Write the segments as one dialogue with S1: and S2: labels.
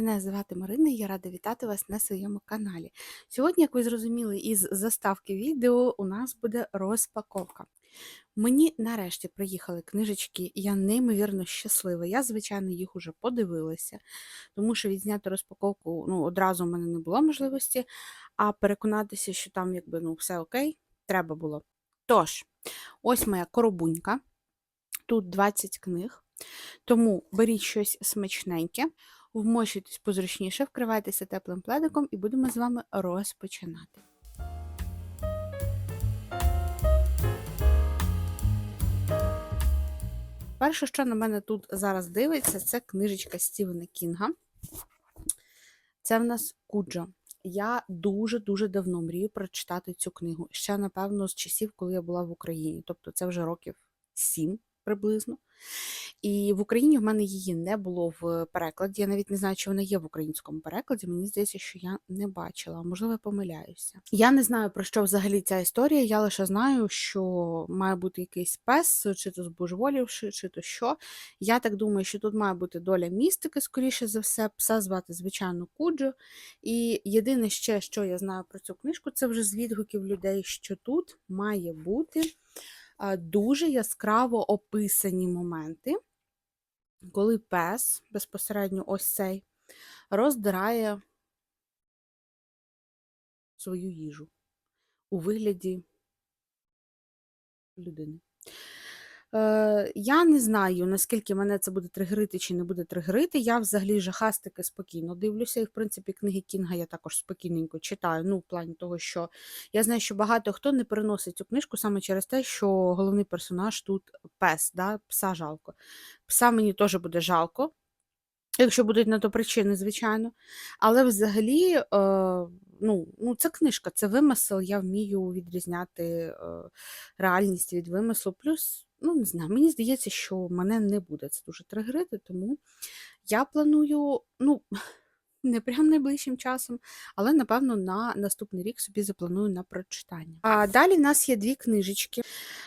S1: Мене звати Марина і я рада вітати вас на своєму каналі. Сьогодні, як ви зрозуміли, із заставки відео у нас буде розпаковка. Мені нарешті приїхали книжечки, я неймовірно щаслива. Я, звичайно, їх уже подивилася, тому що відзняти розпаковку ну, одразу в мене не було можливості, а переконатися, що там якби ну, все окей, треба було. Тож, ось моя коробунька. Тут 20 книг. Тому беріть щось смачненьке, вмощуйтесь позручніше, вкривайтеся теплим пледиком і будемо з вами розпочинати. Перше, що на мене тут зараз дивиться, це книжечка Стівена Кінга. Це в нас Куджо. Я дуже-дуже давно мрію прочитати цю книгу. Ще, напевно, з часів, коли я була в Україні. Тобто це вже років сім приблизно. І в Україні в мене її не було в перекладі. Я навіть не знаю, чи вона є в українському перекладі. Мені здається, що я не бачила, можливо, я помиляюся. Я не знаю, про що взагалі ця історія. Я лише знаю, що має бути якийсь пес, чи то збожеволівши, чи то що. Я так думаю, що тут має бути доля містики, скоріше за все, пса звати, звичайно, Куджо. І єдине ще, що я знаю про цю книжку, це вже з відгуків людей, що тут має бути дуже яскраво описані моменти, коли пес безпосередньо ось цей роздирає свою їжу у вигляді людини. Е, Я не знаю, наскільки мене це буде тригерити чи не буде тригерити. Я взагалі жахастики спокійно дивлюся. І, в принципі, книги Кінга я також спокійненько читаю. Ну, в плані того, що я знаю, що багато хто не переносить цю книжку саме через те, що головний персонаж тут пес, да? пса жалко. Пса мені теж буде жалко. Якщо будуть на то причини, звичайно. Але взагалі, е, ну, ну, це книжка, це вимисел, я вмію відрізняти е, реальність від вимислу. Плюс ну, не знаю, мені здається, що мене не буде це дуже тригерити, тому я планую, ну, не прям найближчим часом, але, напевно, на наступний рік собі запланую на прочитання. А далі в нас є дві книжечки.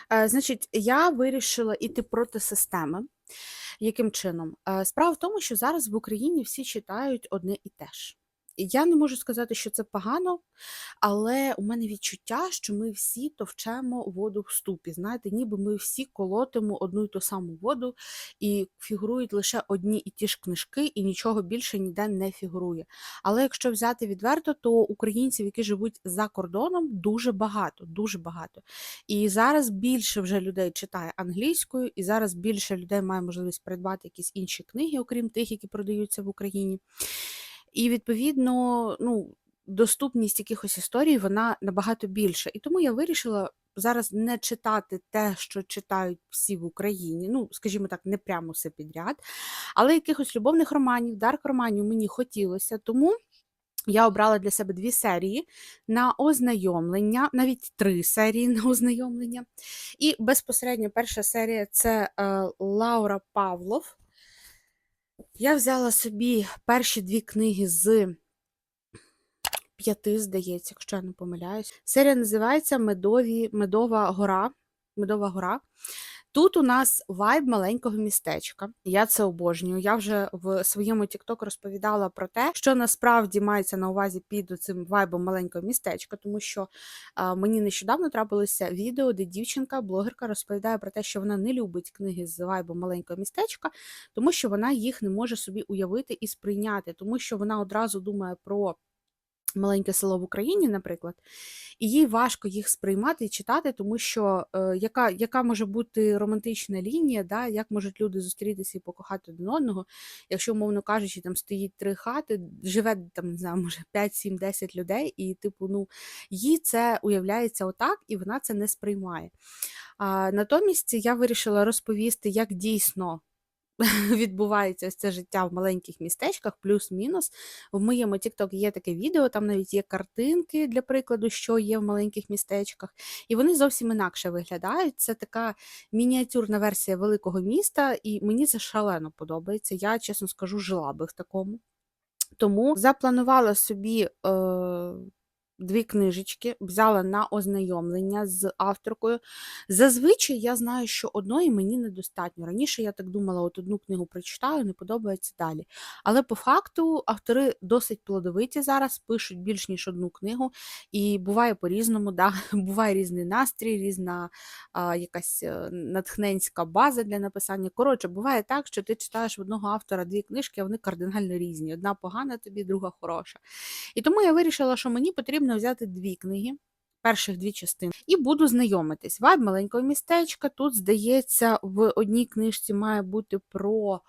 S1: А, значить, я вирішила йти проти системи. Яким чином? Справа в тому, що зараз в Україні всі читають одне і те ж. Я не можу сказати, що це погано, але у мене відчуття, що ми всі товчемо воду в ступі. Знаєте, ніби ми всі колотимо одну й ту саму воду, і фігурують лише одні і ті ж книжки, і нічого більше ніде не фігурує. Але якщо взяти відверто, то українців, які живуть за кордоном, дуже багато, дуже багато. І зараз більше вже людей читає англійською, і зараз більше людей має можливість придбати якісь інші книги, окрім тих, які продаються в Україні. І відповідно, ну, доступність якихось історій вона набагато більша. І тому я вирішила зараз не читати те, що читають всі в Україні. Ну, скажімо так, не прямо все підряд, але якихось любовних романів, дарк-романів мені хотілося. Тому. Я обрала для себе дві серії на ознайомлення, навіть три серії на ознайомлення. І безпосередньо перша серія це е, Лаура Павлов. Я взяла собі перші дві книги з п'яти, здається, якщо я не помиляюсь. Серія називається Медові, Медова гора. Медова гора. Тут у нас вайб маленького містечка. Я це обожнюю. Я вже в своєму тікток розповідала про те, що насправді мається на увазі під цим вайбом маленького містечка, тому що а, мені нещодавно трапилося відео, де дівчинка, блогерка, розповідає про те, що вона не любить книги з вайбом маленького містечка, тому що вона їх не може собі уявити і сприйняти, тому що вона одразу думає про маленьке село в Україні, наприклад, і їй важко їх сприймати і читати, тому що е, яка яка може бути романтична лінія, да, як можуть люди зустрітися і покохати один одного, якщо, умовно кажучи, там стоїть три хати, живе там, не знаю, може 5, 7, 10 людей, і, типу, ну, їй це уявляється отак, і вона це не сприймає. А, Натомість я вирішила розповісти, як дійсно відбувається ось це життя в маленьких містечках, плюс-мінус. В моєму TikTok є таке відео, там навіть є картинки, для прикладу, що є в маленьких містечках, і вони зовсім інакше виглядають. Це така мініатюрна версія великого міста, і мені це шалено подобається. Я, чесно скажу, жила би в такому. Тому запланувала собі. Е дві книжечки, взяла на ознайомлення з авторкою. Зазвичай я знаю, що одної мені недостатньо. Раніше я так думала, от одну книгу прочитаю, не подобається далі. Але по факту автори досить плодовиті зараз, пишуть більш ніж одну книгу, і буває по-різному, да? буває різний настрій, різна а, якась е, натхненська база для написання. Коротше, буває так, що ти читаєш в одного автора дві книжки, а вони кардинально різні. Одна погана тобі, друга хороша. І тому я вирішила, що мені потрібно взяти дві книги. Перших дві частини, і буду знайомитись. Вайб маленького містечка. Тут, здається, в одній книжці має бути про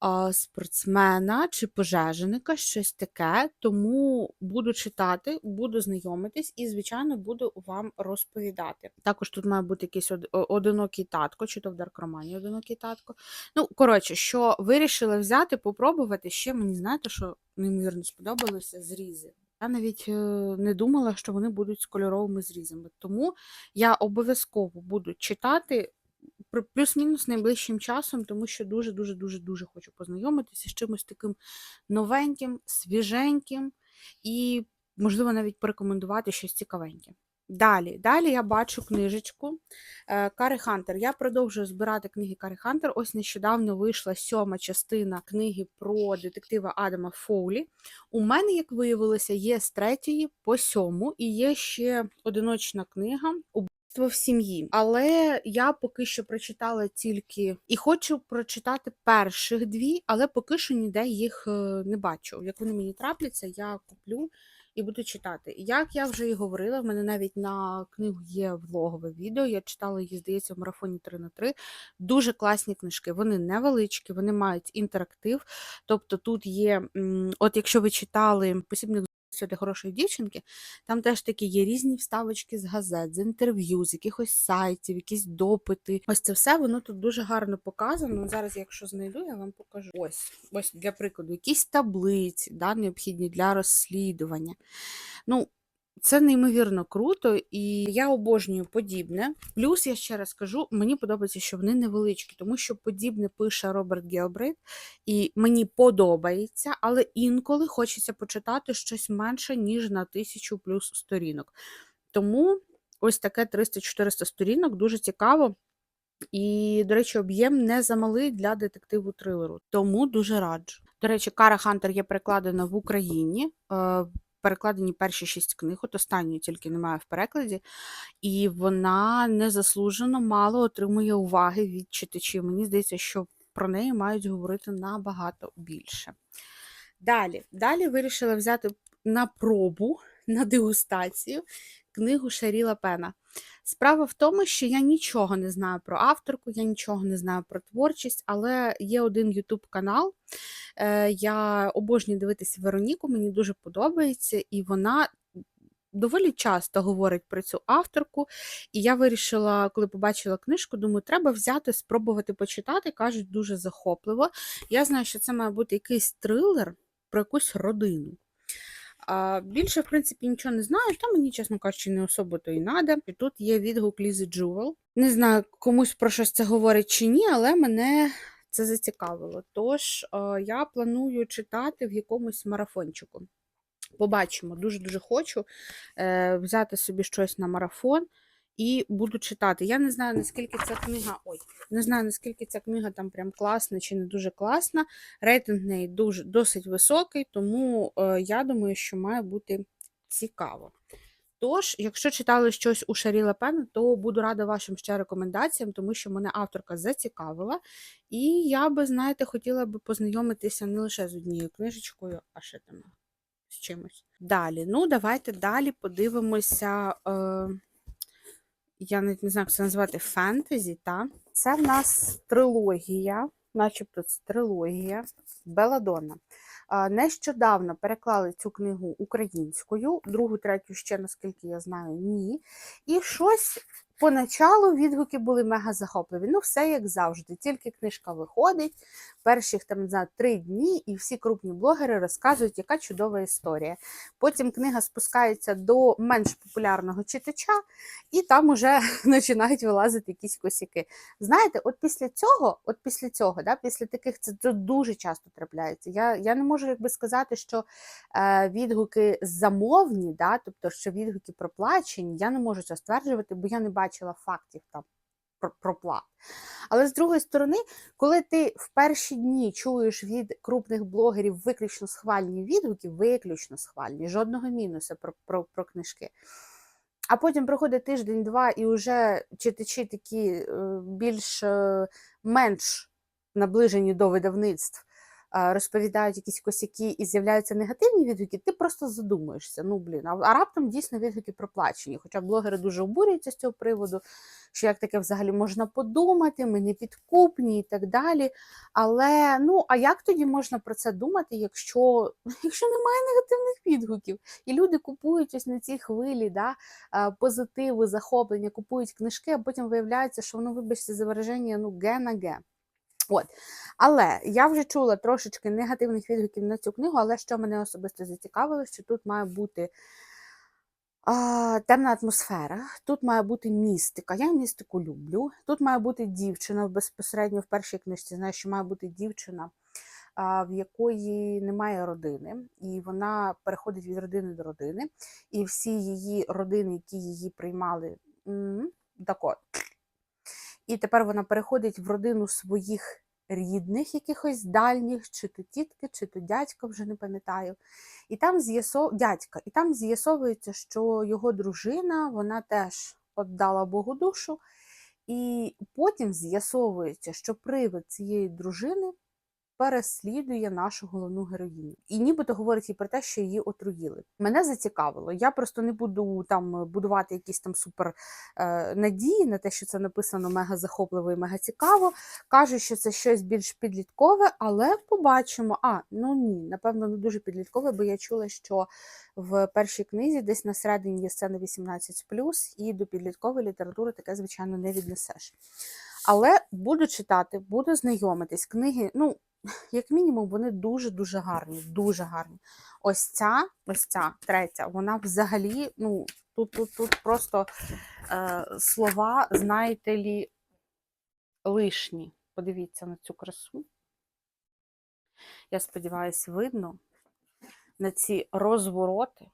S1: а, спортсмена чи пожежника, щось таке. Тому буду читати, буду знайомитись і, звичайно, буду вам розповідати. Також тут має бути якийсь од- одинокий татко, чи то в Даркромані одинокий татко. Ну, коротше, що вирішила взяти, попробувати ще мені знаєте, що неймовірно сподобалося зрізи. Я навіть е, не думала, що вони будуть з кольоровими зрізами. Тому я обов'язково буду читати плюс-мінус найближчим часом, тому що дуже, дуже, дуже, дуже хочу познайомитися з чимось таким новеньким, свіженьким і, можливо, навіть порекомендувати щось цікавеньке. Далі, далі я бачу книжечку е, Карі Хантер. Я продовжую збирати книги Карі Хантер. Ось нещодавно вийшла сьома частина книги про детектива Адама Фоулі. У мене, як виявилося, є з третьої по сьому, і є ще одиночна книга Убивство в сім'ї. Але я поки що прочитала тільки і хочу прочитати перших дві, але поки що ніде їх е, не бачу. Як вони мені трапляться, я куплю і буду читати. Як я вже і говорила, в мене навіть на книгу є влогове відео. Я читала її, здається, в марафоні 3 на 3 Дуже класні книжки. Вони невеличкі, вони мають інтерактив. Тобто тут є, от якщо ви читали посібник «Все для хорошої дівчинки, там теж такі є різні вставочки з газет, з інтерв'ю, з якихось сайтів, якісь допити. Ось це все воно тут дуже гарно показано. Зараз, якщо знайду, я вам покажу. Ось, ось для прикладу, якісь таблиці, да, необхідні для розслідування. Ну, це неймовірно круто, і я обожнюю подібне. Плюс, я ще раз кажу, мені подобається, що вони невеличкі, тому що подібне пише Роберт Геобрейт, і мені подобається, але інколи хочеться почитати щось менше, ніж на тисячу плюс сторінок. Тому ось таке 300-400 сторінок дуже цікаво. І, до речі, об'єм не замалий для детективу трилеру, тому дуже раджу. До речі, Кара Хантер є перекладена в Україні. Перекладені перші шість книг, от останньої тільки немає в перекладі, і вона незаслужено мало отримує уваги від читачів. Мені здається, що про неї мають говорити набагато більше. Далі, далі вирішила взяти на пробу, на дегустацію книгу Шаріла Пена. Справа в тому, що я нічого не знаю про авторку, я нічого не знаю про творчість, але є один YouTube канал. Е, Я обожнюю дивитися Вероніку, мені дуже подобається, і вона доволі часто говорить про цю авторку. І я вирішила, коли побачила книжку, думаю, треба взяти, спробувати почитати. Кажуть, дуже захопливо. Я знаю, що це має бути якийсь трилер про якусь родину. А більше, в принципі, нічого не знаю, та мені, чесно кажучи, не особо то і надо. І тут є відгук Лізи Джувел. Не знаю, комусь про щось це говорить чи ні, але мене це зацікавило. Тож е, я планую читати в якомусь марафончику. Побачимо, дуже-дуже хочу е, взяти собі щось на марафон і буду читати. Я не знаю, наскільки ця книга. Ой, не знаю, наскільки ця книга там прям класна чи не дуже класна. Рейтинг неї дуже, досить високий, тому е, я думаю, що має бути цікаво. Тож, якщо читали щось у Шарі Пена, то буду рада вашим ще рекомендаціям, тому що мене авторка зацікавила. І я би, знаєте, хотіла би познайомитися не лише з однією книжечкою, а ще там з чимось. Далі. Ну, давайте далі подивимося. Е, я навіть не знаю, як це назвати фентезі, та? Це в нас трилогія, начебто це трилогія Беладонна. Нещодавно переклали цю книгу українською, другу, третю ще, наскільки я знаю, ні. І щось поначалу відгуки були мега захопливі. Ну, все як завжди. Тільки книжка виходить, перших там знаю, три дні, і всі крупні блогери розказують, яка чудова історія. Потім книга спускається до менш популярного читача, і там уже починають вилазити якісь косяки. Знаєте, от після цього, от після цього, да, після таких це, дуже часто трапляється. Я, я не можу якби сказати, що е, відгуки замовні, да, тобто що відгуки проплачені, я не можу це стверджувати, бо я не бачила фактів там про, про. Але з другої сторони, коли ти в перші дні чуєш від крупних блогерів виключно схвальні відгуки, виключно схвальні, жодного мінуса про, про, про книжки. А потім проходить тиждень-два, і вже читачі такі е, більш е, менш наближені до видавництв розповідають якісь косяки і з'являються негативні відгуки, ти просто задумуєшся. Ну блін, а, раптом дійсно відгуки проплачені. Хоча блогери дуже обурюються з цього приводу, що як таке взагалі можна подумати, ми не підкупні і так далі. Але ну а як тоді можна про це думати, якщо, якщо немає негативних відгуків? І люди купують ось на цій хвилі да, позитиву, захоплення, купують книжки, а потім виявляється, що воно, вибачте, за вираження, ну ге на ге. От. Але я вже чула трошечки негативних відгуків на цю книгу, але що мене особисто зацікавило, що тут має бути а, темна атмосфера, тут має бути містика. Я містику люблю. Тут має бути дівчина безпосередньо в першій книжці. Знаю, що має бути дівчина, а, в якої немає родини, і вона переходить від родини до родини. І всі її родини, які її приймали, так от. І тепер вона переходить в родину своїх рідних, якихось дальніх, чи то тітки, чи то дядька, вже не пам'ятаю. І там з'ясов... дядька, і там з'ясовується, що його дружина вона теж віддала Богу душу, і потім з'ясовується, що привид цієї дружини переслідує нашу головну героїню. І нібито говорить їй про те, що її отруїли. Мене зацікавило. Я просто не буду там будувати якісь там супер е, надії на те, що це написано мега захопливо і мега цікаво. Кажуть, що це щось більш підліткове, але побачимо. А, ну ні, напевно, не дуже підліткове, бо я чула, що в першій книзі десь на середині є сцена 18, і до підліткової літератури таке, звичайно, не віднесеш. Але буду читати, буду знайомитись. Книги, ну, як мінімум, вони дуже-дуже гарні. Дуже гарні. Ось ця, ось ця третя, вона взагалі, ну, тут тут, тут просто е, слова, знаєте лі, лишні. Подивіться на цю красу. Я сподіваюся, видно на ці розвороти.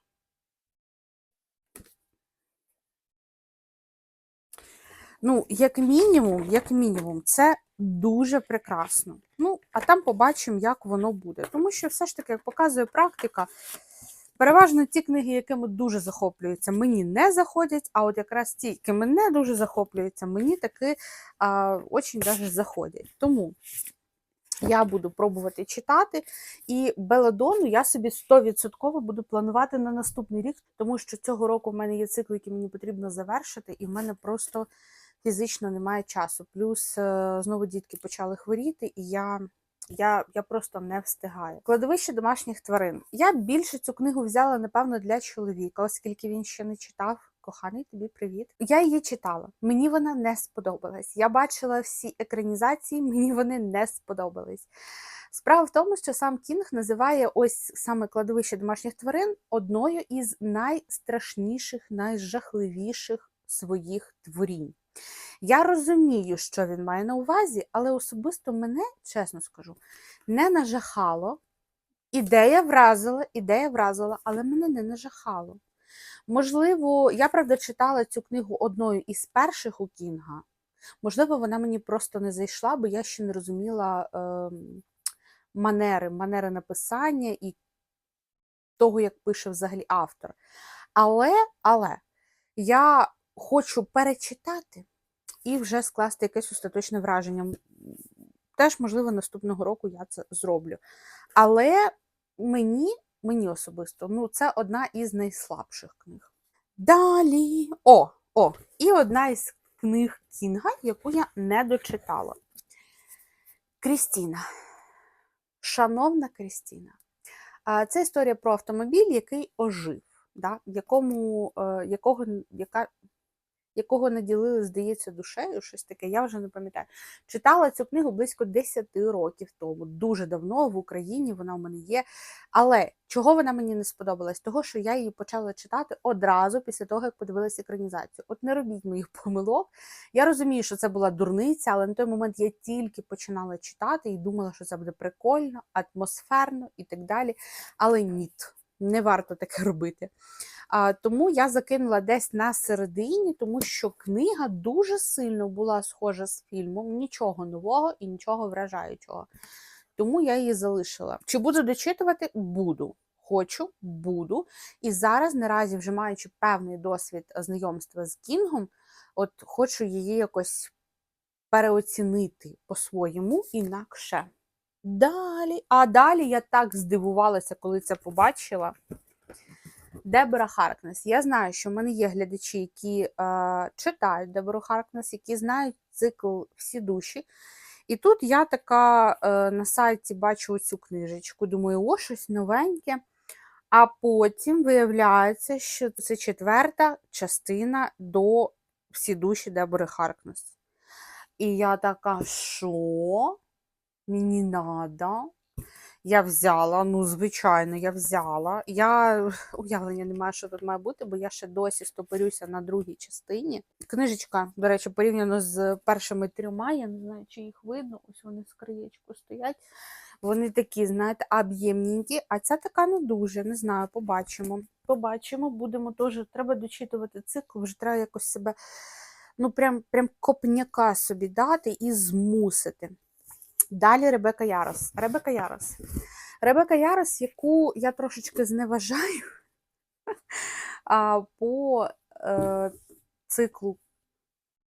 S1: Ну, як мінімум, як мінімум, це дуже прекрасно. Ну, а там побачимо, як воно буде. Тому що все ж таки, як показує практика, переважно ті книги, якими дуже захоплюються, мені не заходять, а от якраз ті, які мене дуже захоплюються, мені таки а, очень даже заходять. Тому я буду пробувати читати. І Беладону я собі 100% буду планувати на наступний рік, тому що цього року в мене є цикл, який мені потрібно завершити, і в мене просто фізично немає часу. Плюс е, знову дітки почали хворіти, і я. Я я просто не встигаю. Кладовище домашніх тварин. Я більше цю книгу взяла, напевно, для чоловіка, оскільки він ще не читав. Коханий тобі привіт. Я її читала. Мені вона не сподобалась. Я бачила всі екранізації, мені вони не сподобались. Справа в тому, що сам Кінг називає ось саме кладовище домашніх тварин одною із найстрашніших, найжахливіших своїх творінь. Я розумію, що він має на увазі, але особисто мене, чесно скажу, не нажахало. Ідея вразила, ідея вразила, але мене не нажахало. Можливо, я правда читала цю книгу одною із перших у Кінга. Можливо, вона мені просто не зайшла, бо я ще не розуміла е, манери, манери написання і того, як пише взагалі автор. Але, але я хочу перечитати і вже скласти якесь остаточне враження. Теж, можливо, наступного року я це зроблю. Але мені мені особисто, ну, це одна із найслабших книг. Далі. О, о, і одна із книг Кінга, яку я не дочитала. Крістіна. Шановна Крістіна. Це історія про автомобіль, який ожив, да, якому, е, якого, яка, якого наділили, здається, душею, щось таке, я вже не пам'ятаю. Читала цю книгу близько 10 років тому. Дуже давно в Україні вона в мене є. Але чого вона мені не сподобалась? Того, що я її почала читати одразу після того, як подивилася екранізацію. От не робіть моїх помилок. Я розумію, що це була дурниця, але на той момент я тільки починала читати і думала, що це буде прикольно, атмосферно і так далі. Але ні, не варто таке робити. Тому я закинула десь на середині, тому що книга дуже сильно була схожа з фільмом, нічого нового і нічого вражаючого. Тому я її залишила. Чи буду дочитувати? Буду. Хочу, буду. І зараз, наразі, вже маючи певний досвід знайомства з Кінгом, от хочу її якось переоцінити по-своєму інакше. Далі. А далі я так здивувалася, коли це побачила. Дебора Харкнес. Я знаю, що в мене є глядачі, які е, читають Дебору Харкнес, які знають цикл всі душі. І тут я така е, на сайті бачу цю книжечку, думаю, о, щось новеньке. А потім виявляється, що це четверта частина до всі душі Дебори Харкнес. І я така, що? Мені надо. Я взяла, ну, звичайно, я взяла. Я уявлення не маю, що тут має бути, бо я ще досі стопорюся на другій частині. Книжечка, до речі, порівняно з першими трьома, я не знаю, чи їх видно. Ось вони з краєчку стоять. Вони такі, знаєте, об'ємненькі, а ця така не дуже, не знаю, побачимо. Побачимо, будемо теж, треба дочитувати цикл, вже треба якось себе, ну, прям, прям копняка собі дати і змусити. Далі Ребека Ярос. Ребека Ярос. Ребека Ярос, яку я трошечки зневажаю по е, циклу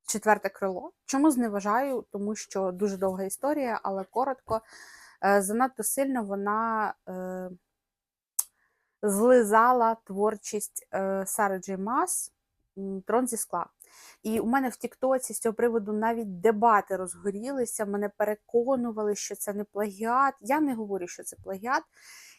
S1: Четверте крило. Чому зневажаю? Тому що дуже довга історія, але коротко. Е, занадто сильно вона е, злизала творчість е, Сари Джей Трон зі скла. І у мене в Тіктоці з цього приводу навіть дебати розгорілися, мене переконували, що це не плагіат. Я не говорю, що це плагіат.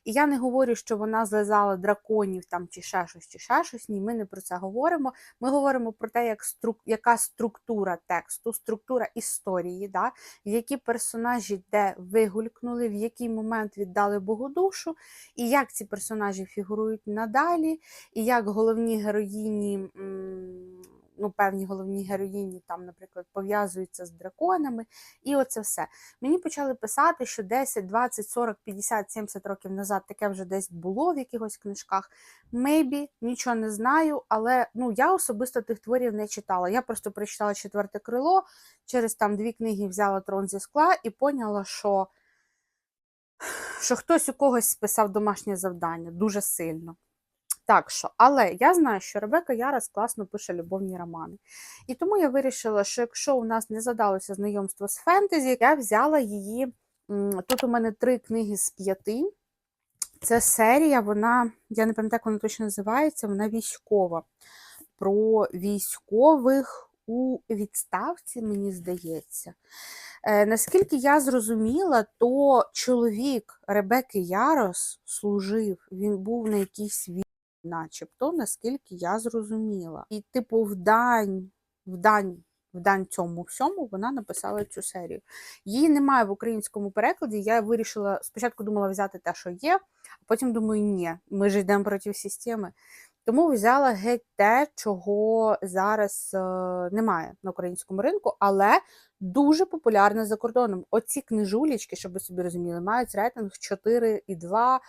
S1: І я не говорю, що вона злизала драконів там чи ще щось, чи ще щось. Ні, ми не про це говоримо. Ми говоримо про те, як струк... яка структура тексту, структура історії, да? які персонажі де вигулькнули, в який момент віддали Богу душу, і як ці персонажі фігурують надалі, і як головні героїні. М ну, певні головні героїні, там, наприклад, пов'язуються з драконами, і оце все. Мені почали писати, що 10, 20, 40, 50, 70 років назад таке вже десь було в якихось книжках. Maybe, нічого не знаю, але ну, я особисто тих творів не читала. Я просто прочитала четверте крило, через там дві книги взяла трон зі скла і поняла, що. Що хтось у когось списав домашнє завдання дуже сильно. Так що, але я знаю, що Ребека Ярос класно пише любовні романи. І тому я вирішила, що якщо у нас не задалося знайомство з фентезі, я взяла її. Тут у мене три книги з п'яти. Це серія, вона, я не пам'ятаю, як вона точно називається, вона військова. Про військових у відставці, мені здається. Е, Наскільки я зрозуміла, то чоловік Ребекки Ярос служив, він був на якійсь війні начебто, наскільки я зрозуміла. І, типу, в дань, в дань, цьому всьому вона написала цю серію. Її немає в українському перекладі. Я вирішила, спочатку думала взяти те, що є, а потім думаю, ні, ми ж йдемо проти системи. Тому взяла геть те, чого зараз е, немає на українському ринку, але дуже популярне за кордоном. Оці книжулічки, щоб ви собі розуміли, мають рейтинг 4,2,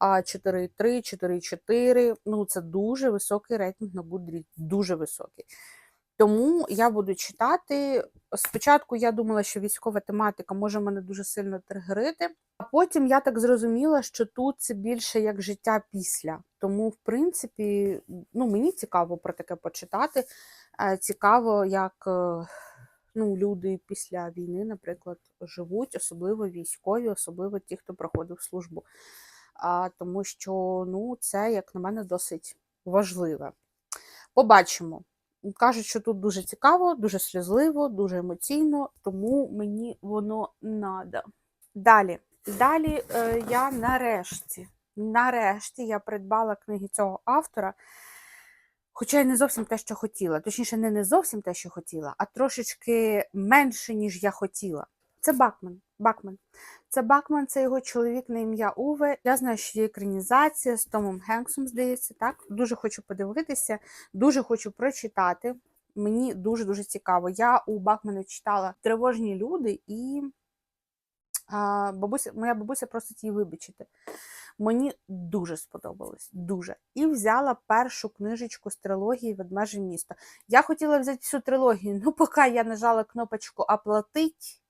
S1: 4,3, 4,4. Ну, це дуже високий рейтинг на Goodreads, дуже високий. Тому я буду читати. Спочатку я думала, що військова тематика може мене дуже сильно тригерити, а потім я так зрозуміла, що тут це більше як життя після. Тому, в принципі, ну, мені цікаво про таке почитати. Е, цікаво, як е, ну, люди після війни, наприклад, живуть, особливо військові, особливо ті, хто проходив службу. А, Тому що ну, це, як на мене, досить важливе. Побачимо. Кажуть, що тут дуже цікаво, дуже сльозливо, дуже емоційно, тому мені воно надо. Далі, Далі е, я нарешті, нарешті я придбала книги цього автора. Хоча й не зовсім те, що хотіла. Точніше, не, не зовсім те, що хотіла, а трошечки менше, ніж я хотіла. Це Бакман. Бакман. Це Бакман, це його чоловік на ім'я Уве. Я знаю, що є екранізація з Томом Хенксом, здається, так. Дуже хочу подивитися, дуже хочу прочитати. Мені дуже-дуже цікаво. Я у Бакмана читала тривожні люди, і а, бабуся, моя бабуся просить її вибачити. Мені дуже сподобалось. Дуже. І взяла першу книжечку з трилогії Ведмеже місто. Я хотіла взяти всю трилогію, ну поки я нажала кнопочку Оплатить.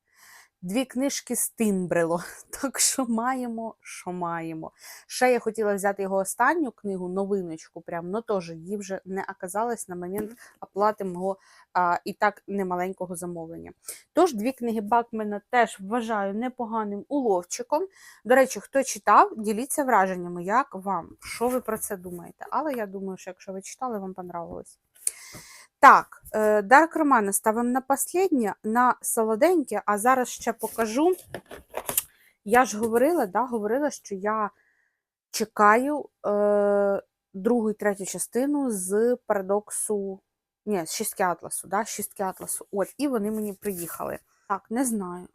S1: Дві книжки стимбрило. Так що маємо, що маємо. Ще я хотіла взяти його останню книгу, новиночку, прям, но теж її вже не оказалось на момент оплати мого а, і так немаленького замовлення. Тож, дві книги Бакмена теж вважаю непоганим уловчиком. До речі, хто читав, діліться враженнями, як вам, що ви про це думаєте. Але я думаю, що якщо ви читали, вам понравилось. Так, е, Дарк Романа ставимо на останнє, на солоденьке, а зараз ще покажу. Я ж говорила, да, говорила, що я чекаю е, другу і третю частину з парадоксу. Ні, з шістки Атласу, да, шістки Атласу. От, і вони мені приїхали. Так, не знаю.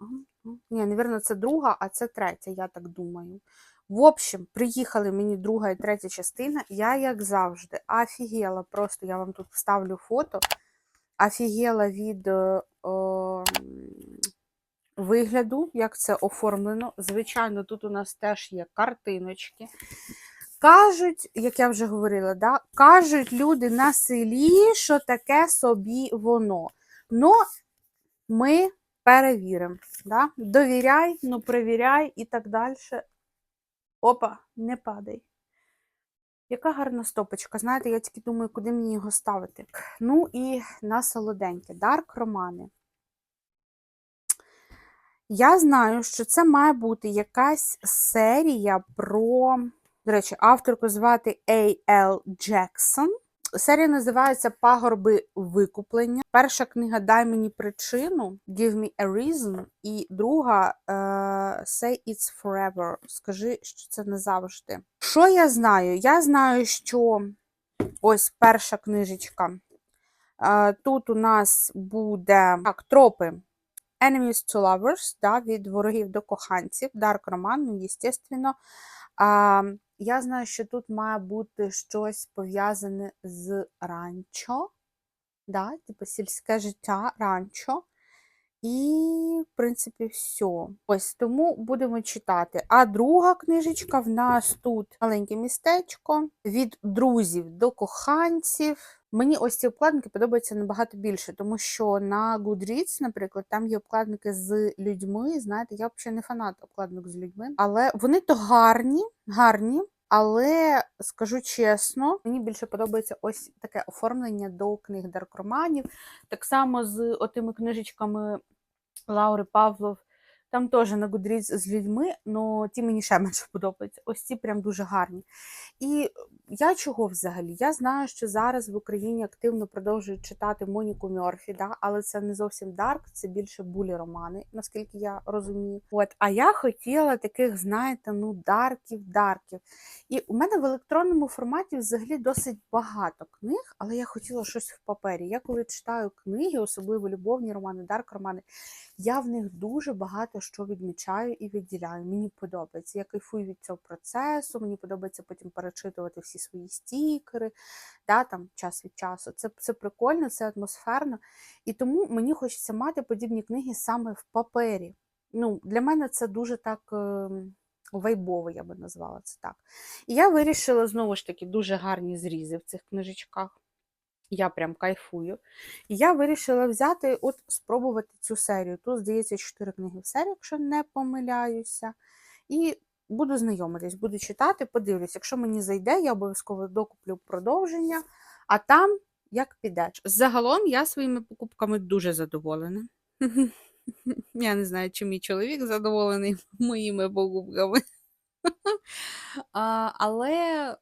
S1: Ні, навірно, це друга, а це третя, я так думаю. В общем, приїхали мені друга і третя частина. Я, як завжди, офігела. Просто я вам тут вставлю фото. Офігела від е, о, вигляду, як це оформлено. Звичайно, тут у нас теж є картиночки. Кажуть, як я вже говорила, да, кажуть люди на селі, що таке собі воно. Ну, ми перевіримо. Да? Довіряй, ну перевіряй і так далі. Опа, не падай. Яка гарна стопочка. Знаєте, я тільки думаю, куди мені його ставити. Ну і на солоденьке. Дарк романи. Я знаю, що це має бути якась серія про. До речі, авторку звати А.Л. Джексон. Серія називається Пагорби викуплення. Перша книга Дай мені причину Give me a reason. І друга е, Say it's forever. Скажи, що це не завжди. Що я знаю? Я знаю, що ось перша книжечка. Е, Тут у нас буде так, тропи Enemies to Lovers, да, від ворогів до коханців, Дарк Роман, ну, естественно. Я знаю, що тут має бути щось пов'язане з ранчо, да, типу сільське життя, ранчо. І, в принципі, все. Ось тому будемо читати. А друга книжечка в нас тут маленьке містечко від друзів до коханців. Мені ось ці обкладинки подобаються набагато більше, тому що на Goodreads, наприклад, там є обкладинки з людьми. Знаєте, я взагалі не фанат обкладинок з людьми, але вони то гарні, гарні. Але скажу чесно, мені більше подобається ось таке оформлення до книг даркроманів. Так само з отими книжечками Лаури Павлов. Там теж на Goodreads з людьми, але ті мені ще менше подобаються. Ось ці прям дуже гарні. І я чого взагалі? Я знаю, що зараз в Україні активно продовжують читати Моніку Мьорфі, да? але це не зовсім дарк, це більше булі романи, наскільки я розумію. От, а я хотіла таких, знаєте, ну, дарків, дарків. І у мене в електронному форматі взагалі досить багато книг, але я хотіла щось в папері. Я коли читаю книги, особливо любовні романи, дарк романи, я в них дуже багато що відмічаю і відділяю. Мені подобається. Я кайфую від цього процесу, мені подобається потім перечитувати всі свої стікери, да, там, час від часу. Це, це прикольно, це атмосферно. І тому мені хочеться мати подібні книги саме в папері. Ну, Для мене це дуже так. Е Вайбово, я би назвала це так. І я вирішила, знову ж таки, дуже гарні зрізи в цих книжечках. Я прям кайфую. І я вирішила взяти, от спробувати цю серію. Тут, здається, 4 книги в серії, якщо не помиляюся. І буду знайомитись, буду читати, подивлюсь. Якщо мені зайде, я обов'язково докуплю продовження, а там як піде. Загалом я своїми покупками дуже задоволена. Я не знаю, чи мій чоловік задоволений моїми покупками. а, але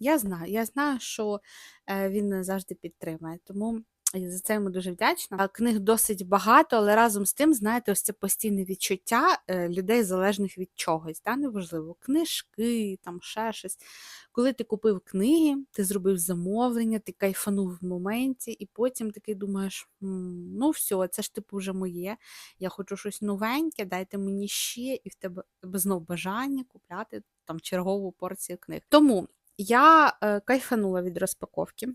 S1: я знаю, я знаю, що е, він завжди підтримає. Тому І за це йому дуже вдячна. Книг досить багато, але разом з тим, знаєте, ось це постійне відчуття е, людей залежних від чогось. Да? Неважливо, книжки, там ще щось. Коли ти купив книги, ти зробив замовлення, ти кайфанув в моменті, і потім такий думаєш: ну все, це ж типу вже моє. Я хочу щось новеньке, дайте мені ще, і в тебе, тебе знов бажання купляти там чергову порцію книг. Тому я е, кайфанула від розпаковки.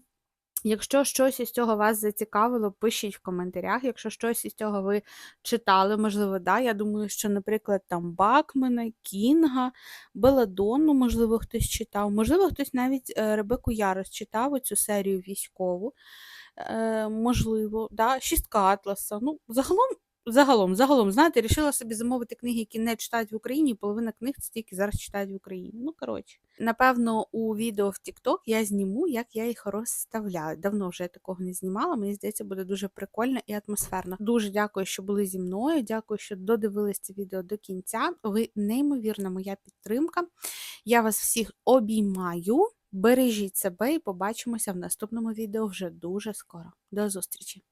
S1: Якщо щось із цього вас зацікавило, пишіть в коментарях. Якщо щось із цього ви читали, можливо, да. Я думаю, що, наприклад, там Бакмена, Кінга, Беладонну, можливо, хтось читав. Можливо, хтось навіть е, Ребеку Ярос читав цю серію військову. Е, можливо, да. Шістка Атласа. Ну, загалом. Загалом, загалом, знаєте, рішила собі замовити книги, які не читають в Україні, половина книг це тільки зараз читають в Україні. Ну, коротше. Напевно, у відео в TikTok я зніму, як я їх розставляю. Давно вже я такого не знімала. Мені здається, буде дуже прикольно і атмосферно. Дуже дякую, що були зі мною. Дякую, що додивились це відео до кінця. Ви неймовірна моя підтримка. Я вас всіх обіймаю. Бережіть себе і побачимося в наступному відео вже дуже скоро. До зустрічі!